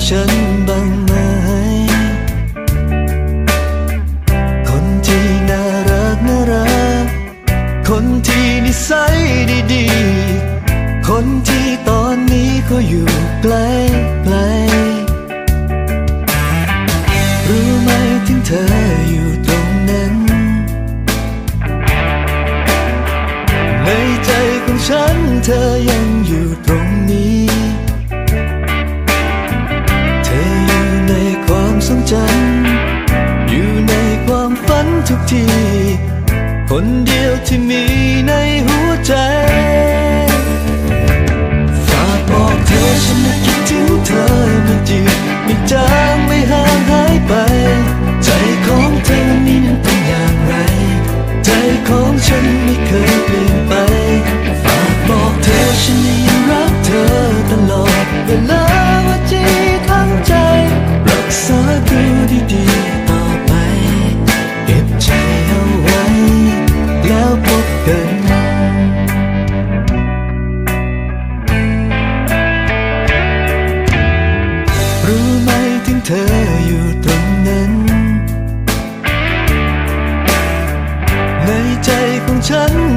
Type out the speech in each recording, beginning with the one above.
ฉั本 คนเดียวที่มีในหัวใจ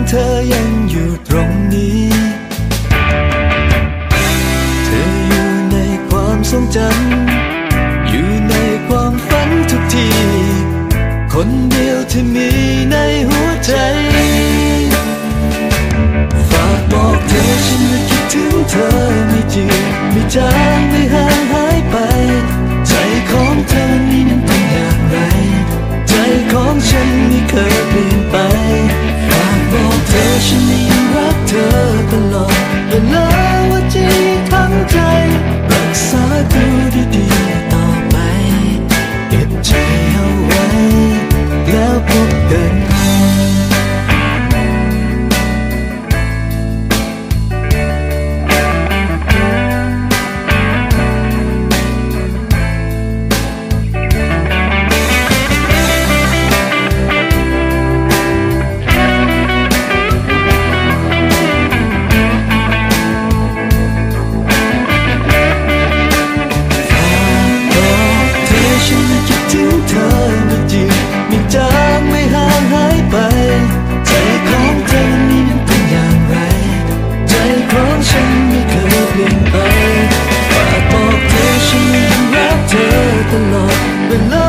เธอยังอยู่ตรงนี้ เธออยู่ในความทรงจำอยู่ในความฝันทุกที คนเดียวที่มีในหัวใจ ฝากบอกเธอฉันคิดถึงเธอไม่จริงไม่จา Love.